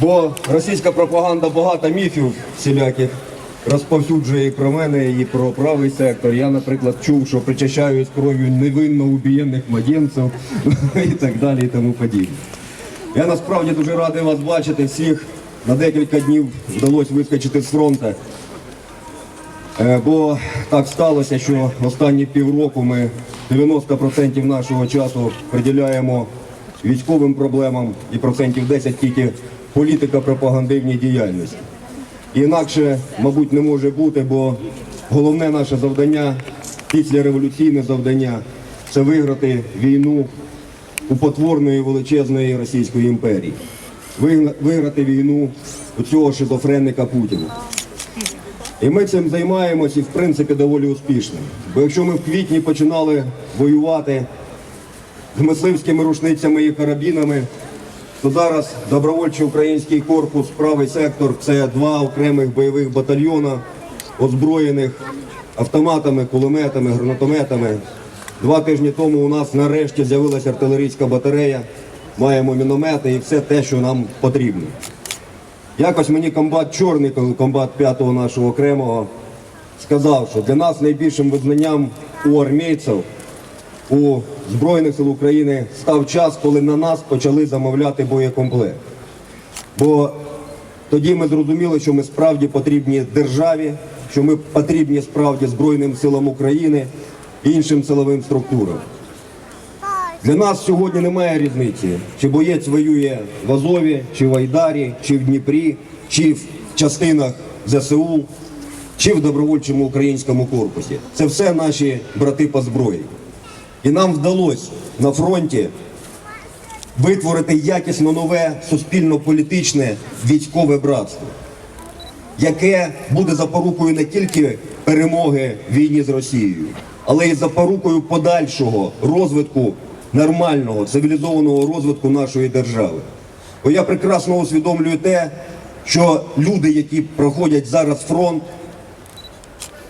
Бо російська пропаганда багато міфів всіляких розповсюджує і про мене, і про правий сектор. Я, наприклад, чув, що причащають кров'ю невинно убієнних младенців і так далі, і тому подібне. Я насправді дуже радий вас бачити всіх. На декілька днів вдалося вискочити з фронту. Е, Бо так сталося, що останні півроку ми 90% нашого часу приділяємо військовим проблемам і процентів 10 тільки політико-пропагандивній діяльності. Інакше, мабуть, не може бути, бо головне наше завдання, післяреволюційне завдання це виграти війну у потворної величезної Російської імперії. Виграти війну у цього шизофренника Путіна. І ми цим займаємось і в принципі доволі успішно. Бо якщо ми в квітні починали воювати з мисливськими рушницями і карабінами, то зараз добровольчий український корпус, правий сектор це два окремих бойових батальйона, озброєних автоматами, кулеметами, гранатометами. Два тижні тому у нас нарешті з'явилася артилерійська батарея, маємо міномети і все те, що нам потрібно. Якось мені комбат чорний, комбат п'ятого нашого окремого, сказав, що для нас найбільшим визнанням у армійців у Збройних сил України став час, коли на нас почали замовляти боєкомплект. Бо тоді ми зрозуміли, що ми справді потрібні державі, що ми потрібні справді Збройним силам України іншим силовим структурам. Для нас сьогодні немає різниці, чи боєць воює в Азові, чи в Айдарі, чи в Дніпрі, чи в частинах ЗСУ, чи в добровольчому українському корпусі. Це все наші брати по зброї. І нам вдалося на фронті витворити якісно нове суспільно-політичне військове братство, яке буде запорукою не тільки перемоги в війні з Росією, але й запорукою подальшого розвитку нормального цивілізованого розвитку нашої держави. Бо я прекрасно усвідомлюю те, що люди, які проходять зараз фронт,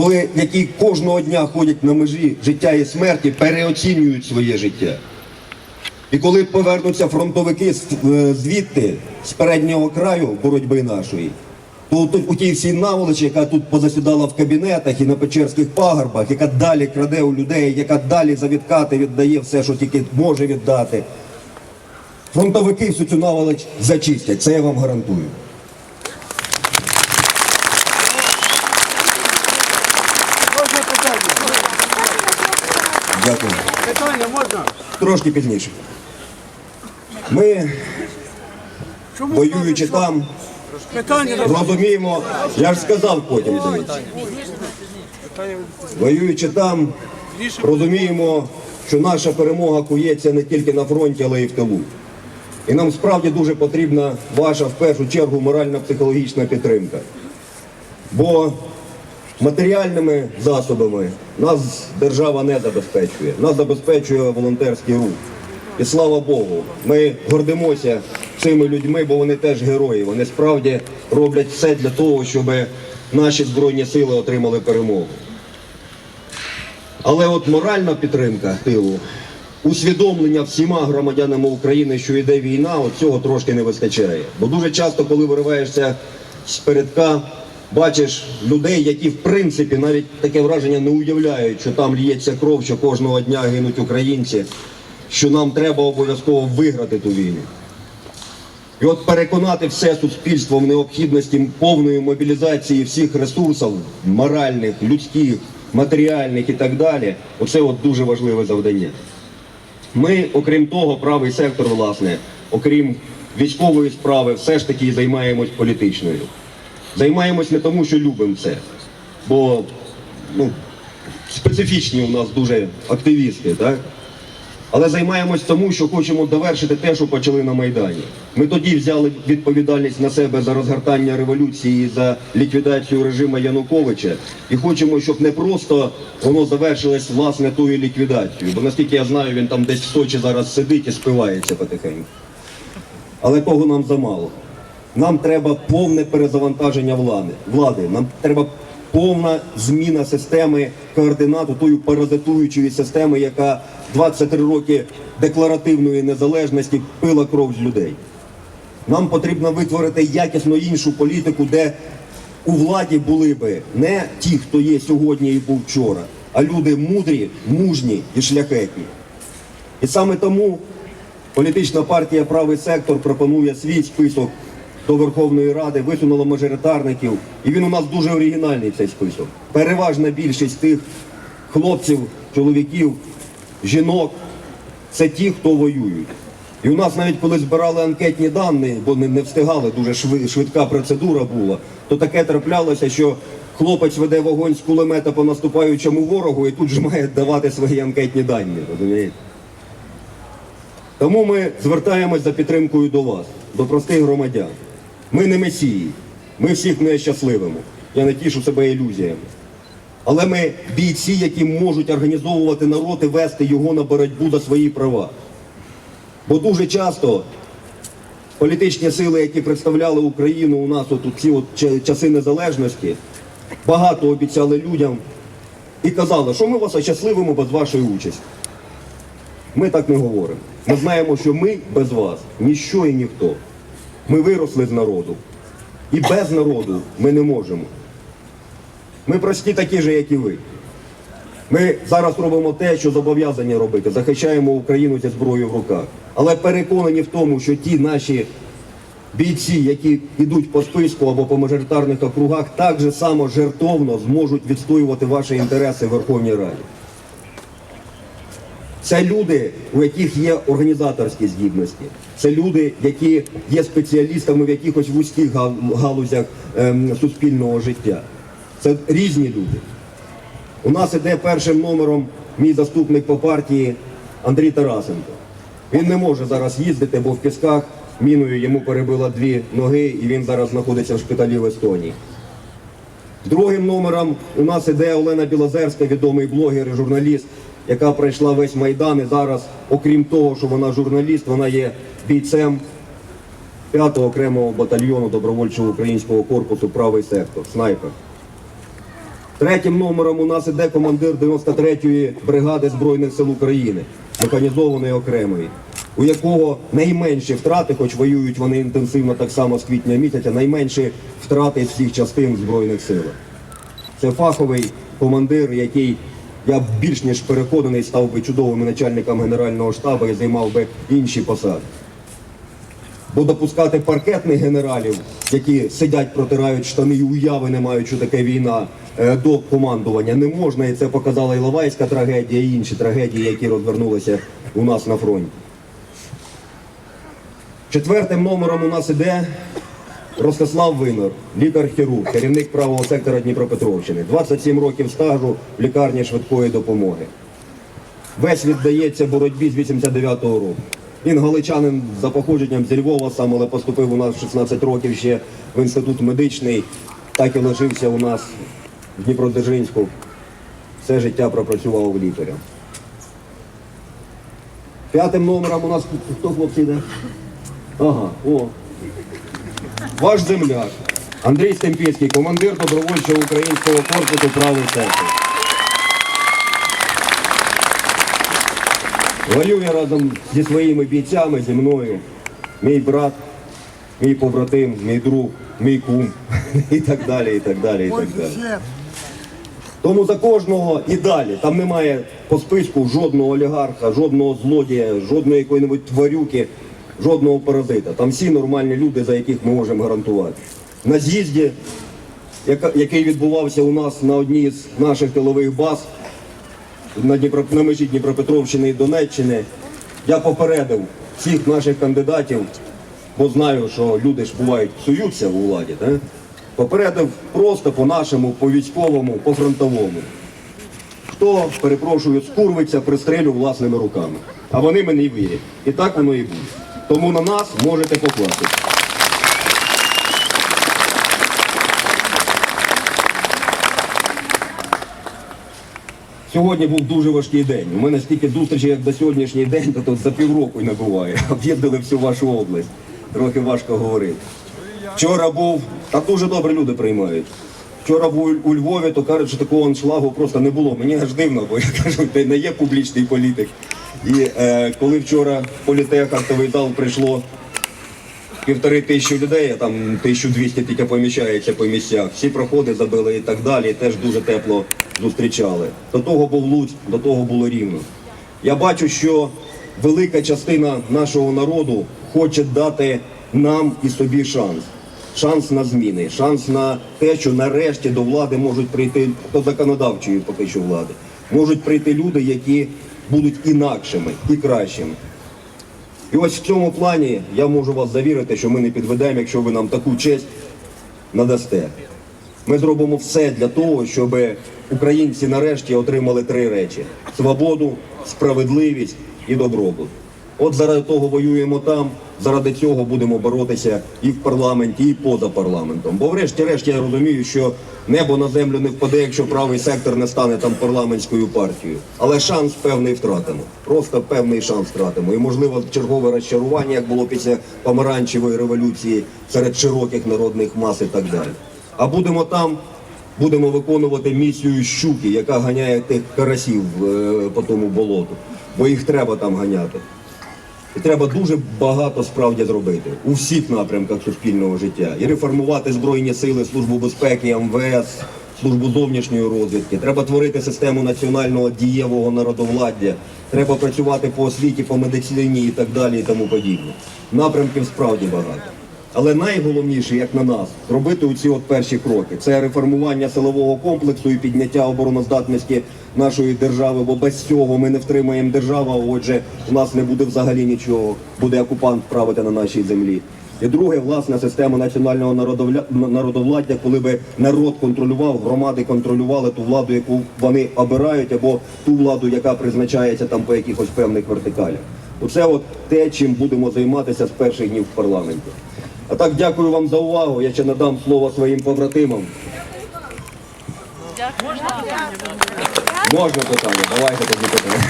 коли які кожного дня ходять на межі життя і смерті, переоцінюють своє життя. І коли повернуться фронтовики е, звідти, з переднього краю боротьби нашої, то тут у тій всій наволочі, яка тут позасідала в кабінетах і на Печерських пагорбах, яка далі краде у людей, яка далі за відкати віддає все, що тільки може віддати. Фронтовики всю цю наволоч зачистять, це я вам гарантую. Можна питання? Дякую. Питання можна? Трошки пізніше. Ми, воюючи там, розуміємо, я ж сказав потім. Воюючи там, розуміємо, що наша перемога кується не тільки на фронті, але й в тилу. І нам справді дуже потрібна ваша в першу чергу морально-психологічна підтримка. Бо матеріальними засобами нас держава не забезпечує. Нас забезпечує волонтерський рух. І слава Богу, ми гордимося цими людьми, бо вони теж герої. Вони справді роблять все для того, щоб наші збройні сили отримали перемогу. Але от моральна підтримка тилу, усвідомлення всіма громадянами України, що йде війна, от цього трошки не вистачає. Бо дуже часто, коли вириваєшся з передка, бачиш людей, які в принципі навіть таке враження не уявляють, що там ліється кров, що кожного дня гинуть українці, що нам треба обов'язково виграти ту війну. І от переконати все суспільство в необхідності повної мобілізації всіх ресурсів моральних, людських, матеріальних і так далі, оце от дуже важливе завдання. Ми, окрім того, правий сектор, власне, окрім військової справи, все ж таки займаємось політичною. Займаємось не тому, що любимо це, бо ну, специфічні у нас дуже активісти, так? Але займаємось тому, що хочемо довершити те, що почали на Майдані. Ми тоді взяли відповідальність на себе за розгортання революції, за ліквідацію режиму Януковича. І хочемо, щоб не просто воно завершилось власне тою ліквідацією. Бо наскільки я знаю, він там десь в Сочі зараз сидить і спивається потихеньку. Але того нам замало. Нам треба повне перезавантаження влади. влади. Нам треба повна зміна системи координат тої паразитуючої системи, яка 23 роки декларативної незалежності пила кров з людей. Нам потрібно витворити якісно іншу політику, де у владі були би не ті, хто є сьогодні і був вчора, а люди мудрі, мужні і шляхетні. І саме тому політична партія Правий сектор пропонує свій список до Верховної Ради, висунула мажоритарників, і він у нас дуже оригінальний цей список. Переважна більшість тих хлопців, чоловіків, жінок це ті, хто воюють. І у нас навіть коли збирали анкетні дані, бо не встигали, дуже швидка процедура була, то таке траплялося, що хлопець веде вогонь з кулемета по наступаючому ворогу і тут же має давати свої анкетні дані. Розумієте? Тому ми звертаємось за підтримкою до вас, до простих громадян. Ми не месії, ми всіх не щасливимо. Я не тішу себе ілюзіями. Але ми бійці, які можуть організовувати народ і вести його на боротьбу за свої права. Бо дуже часто політичні сили, які представляли Україну у нас от у ці от часи незалежності, багато обіцяли людям і казали, що ми вас ощасливимо без вашої участі. Ми так не говоримо. Ми знаємо, що ми без вас ніщо і ніхто. Ми виросли з народу. І без народу ми не можемо. Ми прості такі ж, як і ви. Ми зараз робимо те, що зобов'язані робити, захищаємо Україну зі зброєю в руках. Але переконані в тому, що ті наші бійці, які йдуть по списку або по мажоритарних округах, так же само жертовно зможуть відстоювати ваші інтереси в Верховній Раді. Це люди, у яких є організаторські здібності. Це люди, які є спеціалістами в якихось вузьких галузях ем, суспільного життя. Це різні люди. У нас іде першим номером мій заступник по партії Андрій Тарасенко. Він не може зараз їздити, бо в пісках міною йому перебило дві ноги, і він зараз знаходиться в шпиталі в Естонії. Другим номером у нас іде Олена Білозерська, відомий блогер і журналіст, яка пройшла весь майдан. І зараз, окрім того, що вона журналіст, вона є бійцем 5-го окремого батальйону добровольчого українського корпусу Правий сектор, снайпер. Третім номером у нас іде командир 93-ї бригади Збройних сил України, механізованої окремої, у якого найменші втрати, хоч воюють вони інтенсивно так само з квітня місяця, найменші втрати з всіх частин Збройних силах. Це фаховий командир, який я більш ніж переконаний став би чудовим начальником Генерального штабу і займав би інші посади. Бо допускати паркетних генералів, які сидять, протирають штани і уяви не мають, що таке війна е, до командування, не можна. І це показала Іловайська трагедія і інші трагедії, які розвернулися у нас на фронті. Четвертим номером у нас іде Ростислав Винор, лікар-хірург, керівник правого сектора Дніпропетровщини. 27 років стажу в лікарні швидкої допомоги. Весь віддається боротьбі з 89-го року. Він галичанин за походженням зі Львова сам, але поступив у нас в 16 років ще в інститут медичний, так і лишився у нас в Дніпродзержинську. Все життя пропрацював лікарем. П'ятим номером у нас хто хлопці йде? Ага, о. Ваш земляк. Андрій Стемпільський, командир добровольчого українського корпусу правий сектор. Воює разом зі своїми бійцями, зі мною. Мій брат, мій побратим, мій друг, мій кум і так далі, і так далі, і так далі. Тому за кожного і далі. Там немає по списку жодного олігарха, жодного злодія, жодної якої-небудь тварюки, жодного паразита. Там всі нормальні люди, за яких ми можемо гарантувати. На з'їзді, який відбувався у нас на одній з наших тилових баз, на, Дніпро, на межі Дніпропетровщини і Донеччини, я попередив всіх наших кандидатів, бо знаю, що люди ж бувають псуються у владі, да? попередив просто по-нашому, по-військовому, по-фронтовому. Хто, перепрошую, скурвиться, пристрелю власними руками. А вони мені вірять. І так воно і буде. Тому на нас можете покластися. Сьогодні був дуже важкий день. У мене стільки зустрічей, як за сьогоднішній день, то тут за півроку й не буває. Об'їздили всю вашу область. Трохи важко говорити. Вчора був, так дуже добре люди приймають. Вчора був у Львові, то кажуть, що такого аншлагу просто не було. Мені аж дивно, бо я кажу, ти не є публічний політик. І е, коли вчора в політех актовий зал прийшло півтори тисячі людей, а там 1200 тільки поміщається по місцях. Всі проходи забили і так далі. Теж дуже тепло зустрічали. До того був Луцьк, до того було рівно. Я бачу, що велика частина нашого народу хоче дати нам і собі шанс. Шанс на зміни, шанс на те, що нарешті до влади можуть прийти до законодавчої поки що влади. Можуть прийти люди, які будуть інакшими і кращими. І ось в цьому плані я можу вас завірити, що ми не підведемо, якщо ви нам таку честь надасте. Ми зробимо все для того, щоб українці нарешті отримали три речі: свободу, справедливість і добробут. От заради того воюємо там, заради цього будемо боротися і в парламенті, і поза парламентом. Бо врешті-решт я розумію, що небо на землю не впаде, якщо правий сектор не стане там парламентською партією. Але шанс певний втратимо. Просто певний шанс втратимо. І можливо чергове розчарування, як було після помаранчевої революції серед широких народних мас і так далі. А будемо там, будемо виконувати місію щуки, яка ганяє тих карасів е, по тому болоту, бо їх треба там ганяти. І треба дуже багато справді зробити у всіх напрямках суспільного життя. І реформувати Збройні сили, Службу безпеки, МВС, службу зовнішньої розвідки. Треба творити систему національного дієвого народовладдя. Треба працювати по освіті, по медицині і так далі, і тому подібне. Напрямків справді багато. Але найголовніше, як на нас, зробити оці от перші кроки. Це реформування силового комплексу і підняття обороноздатності нашої держави, бо без цього ми не втримаємо державу, отже, у нас не буде взагалі нічого, буде окупант правити на нашій землі. І друге, власне, система національного народовладдя, коли би народ контролював, громади контролювали ту владу, яку вони обирають, або ту владу, яка призначається там по якихось певних вертикалях. Оце от те, чим будемо займатися з перших днів в парламенті. А так дякую вам за увагу. Я ще надам слово своїм побратимам. Можна питання? Давайте тоді питання.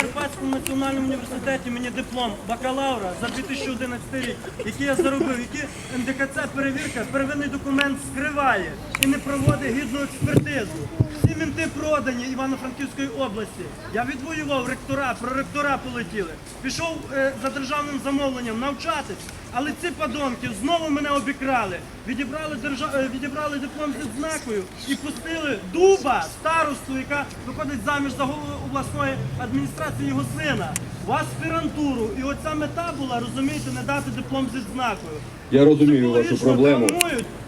Карпатському національному університеті мені диплом бакалавра за 2011 рік, який я заробив, який НДКЦ перевірка, первинний документ скриває і не проводить гідну експертизу. Всі мінти продані Івано-Франківської області. Я відвоював ректора, проректора полетіли. Пішов е, за державним замовленням навчатись, але ці подонки знову мене обікрали. Відібрали держа... е, відібрали диплом з відзнакою і пустили дуба, старосту, яка виходить заміж за голову обласної адміністрації його сина. В аспірантуру. І оця мета була, розумієте, не дати диплом з відзнакою. Я розумію вашу проблему.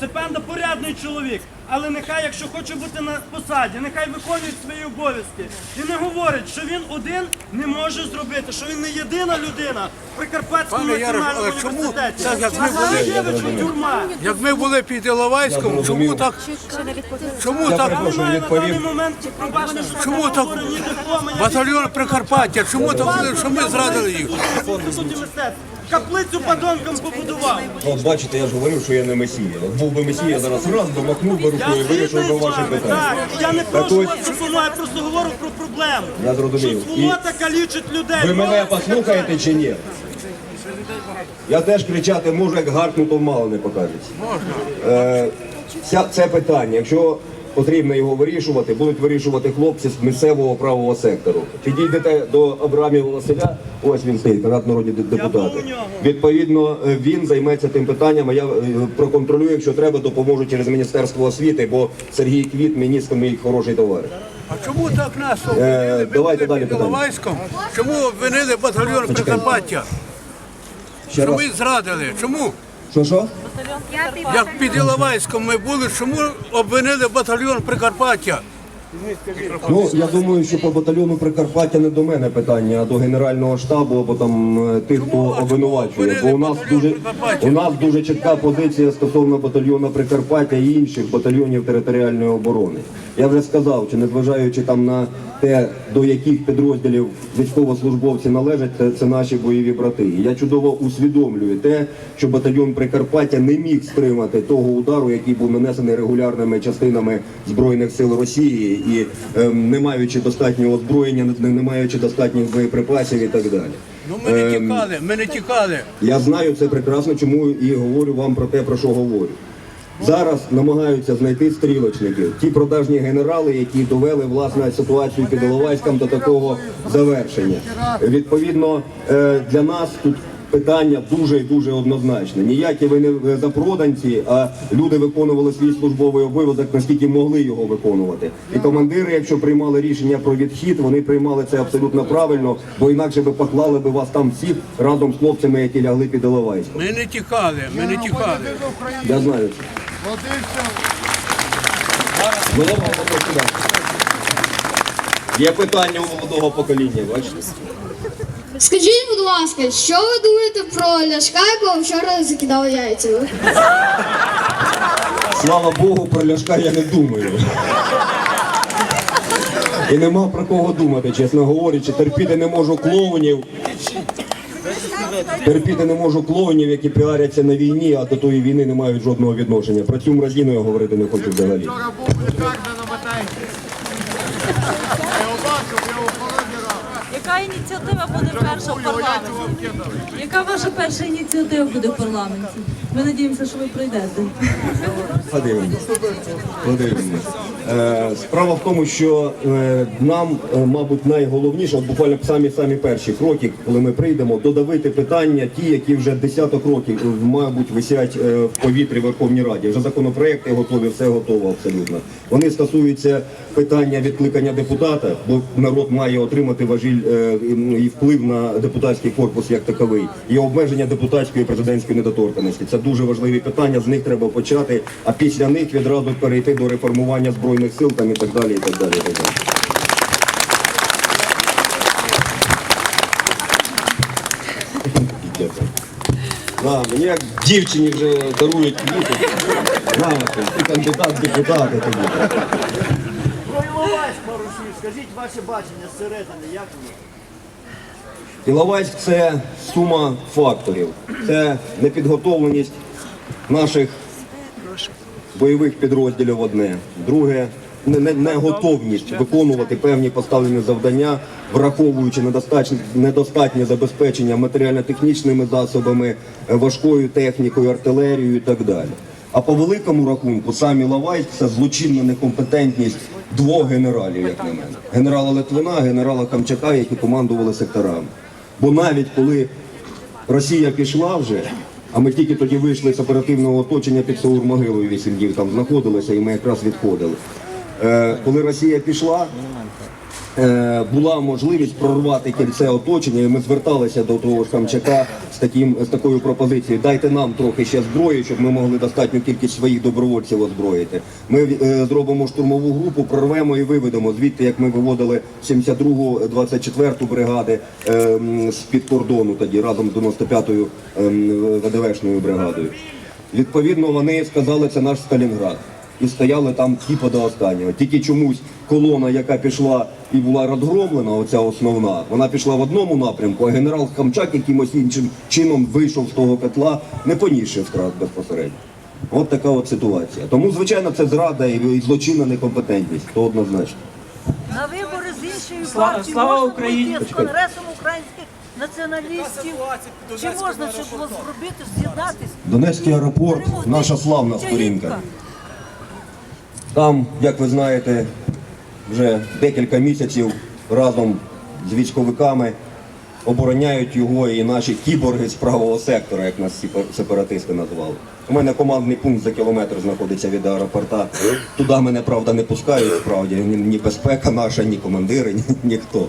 Це певно порядний чоловік. Але нехай, якщо хоче бути на посаді, нехай виконує свої обов'язки. І не говорить, що він один не може зробити, що він не єдина людина в Прикарпатському Пане Ярош, національному але чому університеті. так, як ми тюрма. Як ми були під Іловайськом, чому так? Чому так? Немає на даний момент пробачте, що Чому так? Батальйон Прикарпаття, чому так, що ми зрадили їх? Інституті мистецтв. Каплицю подонкам побудував. От бачите, я ж говорив, що я не месія. От був би месія, зараз раз би махнув би рукою і вирішив би ваше питання. так. Я не прошу ось- вас допомогу, я просто говорю про проблему. Я зрозумів. Що сволота калічить людей. Ви мене послухаєте чи ні? Я теж кричати можу, як гаркнуто мало не покажеться. Можна. Е, ця- це питання, якщо потрібно його вирішувати, будуть вирішувати хлопці з місцевого правого сектору. Підійдете до Абрамів Василя, ось він стоїть, рад народні депутати. Відповідно, е, він займеться тим питанням, а я е, проконтролюю, якщо треба, допоможу через Міністерство освіти, бо Сергій Квіт, міністр, мій хороший товариш. А чому так нас обвинили? Е, давайте були далі під питання. Іловайськом. Чому обвинили батальйон Прикарпаття? Ще Що раз. ми зрадили? Чому? Що що? Як під Іловайськом ми були, чому обвинили батальйон Прикарпаття? Ну я думаю, що по батальйону Прикарпаття не до мене питання, а до генерального штабу або там е, тих, хто обвинувачує. Бо у нас дуже у нас дуже чітка позиція стосовно батальйону Прикарпаття і інших батальйонів територіальної оборони. Я вже сказав, чи незважаючи там на те, до яких підрозділів військовослужбовці належать, це, це наші бойові брати. І я чудово усвідомлюю те, що батальйон Прикарпаття не міг стримати того удару, який був нанесений регулярними частинами збройних сил Росії, і ем, не маючи достатнього озброєння, не, не маючи достатніх боєприпасів і так далі. Ну ми не Ем, тікали, ми не тікали. я знаю це прекрасно, чому і говорю вам про те, про що говорю. Зараз намагаються знайти стрілочників, ті продажні генерали, які довели власне ситуацію під Іловайськом до такого завершення. Відповідно, е, для нас тут питання дуже і дуже однозначне. Ніякі ви не запроданці, а люди виконували свій службовий обов'язок, наскільки могли його виконувати. І командири, якщо приймали рішення про відхід, вони приймали це абсолютно правильно, бо інакше би поклали би вас там всіх разом з хлопцями, які лягли під Іловайськом. Ми не тікали, ми не тікали. Я знаю це. Є питання у молодого покоління, бачите? Скажіть, будь ласка, що ви думаєте про Ляшка, якого вчора закидали яйцями? Слава Богу, про Ляшка я не думаю. І нема про кого думати, чесно говорячи. Терпіти не можу клоунів. Терпіти не можу клоунів, які піаряться на війні, а до тої війни не мають жодного відношення. Про цю мразіну я говорити не хочу взагалі. Вчора був у лікарні на Батайці. Я його бачив, я його поранений раз. Яка ініціатива буде перша в парламенті? Яка ваша перша ініціатива буде в парламенті? Ми надіємося, що ви прийдете. Подивимось. Подивимось. Е, справа в тому, що е, нам, е, мабуть, найголовніше, от буквально самі самі перші кроки, коли ми прийдемо, додавити питання, ті, які вже десяток років, е, мабуть, висять е, в повітрі в Верховній Раді. Вже законопроекти готові, все готово абсолютно. Вони стосуються питання відкликання депутата, бо народ має отримати важіль е, і вплив на депутатський корпус як таковий, і обмеження депутатської і президентської недоторканості. Це дуже важливі питання. З них треба почати, а після них відразу перейти до реформування збройних сил там і так далі. І так далі. І так далі. Да, мені як дівчині вже дарують квіти. На, ти кандидат депутати тобі. Про Іловайськ пару. Скажіть ваше бачення зсередини, як воно? Іловайськ це сума факторів. Це непідготовленість наших бойових підрозділів одне. Друге не- не- неготовність виконувати певні поставлені завдання, враховуючи недостатнє, недостатнє забезпечення матеріально-технічними засобами, е, важкою технікою, артилерією і так далі. А по великому рахунку сам Іловайськ це злочинна некомпетентність двох генералів, як на мене. Генерала Литвина, генерала Камчака, які командували секторами. Бо навіть коли Росія пішла вже, а ми тільки тоді вийшли з оперативного оточення під Саур-могилою вісім днів там знаходилися, і ми якраз відходили. Е, коли Росія пішла, була можливість прорвати кільце оточення, і ми зверталися до того ж Камчака з таким з такою пропозицією. Дайте нам трохи ще зброї, щоб ми могли достатню кількість своїх добровольців озброїти. Ми е, зробимо штурмову групу, прорвемо і виведемо звідти, як ми виводили 72-гу, 24-ту бригади е, з під кордону тоді разом з 95-ю ем, ВДВшною бригадою. Відповідно, вони сказали, це наш Сталінград. І стояли там типу до останнього. Тільки чомусь колона, яка пішла і була розгромлена, оця основна, вона пішла в одному напрямку, а генерал Хамчак якимось іншим чином вийшов з того котла, не понісши втрат безпосередньо. От така от ситуація. Тому, звичайно, це зрада і злочинна некомпетентність, то однозначно. На вибори з іншої Слава- партії слава Україні! з конгресом українських націоналістів. Чи можна це було зробити, з'єднатися? Донецький аеропорт наша славна сторінка. Там, як ви знаєте, вже декілька місяців разом з військовиками обороняють його і наші кіборги з правого сектора, як нас сепаратисти назвали. У мене командний пункт за кілометр знаходиться від аеропорта. Туди мене, правда, не пускають, справді, ні, безпека наша, ні командири, ні, ніхто.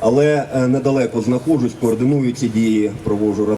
Але е, недалеко знаходжусь, координую ці дії, проводжу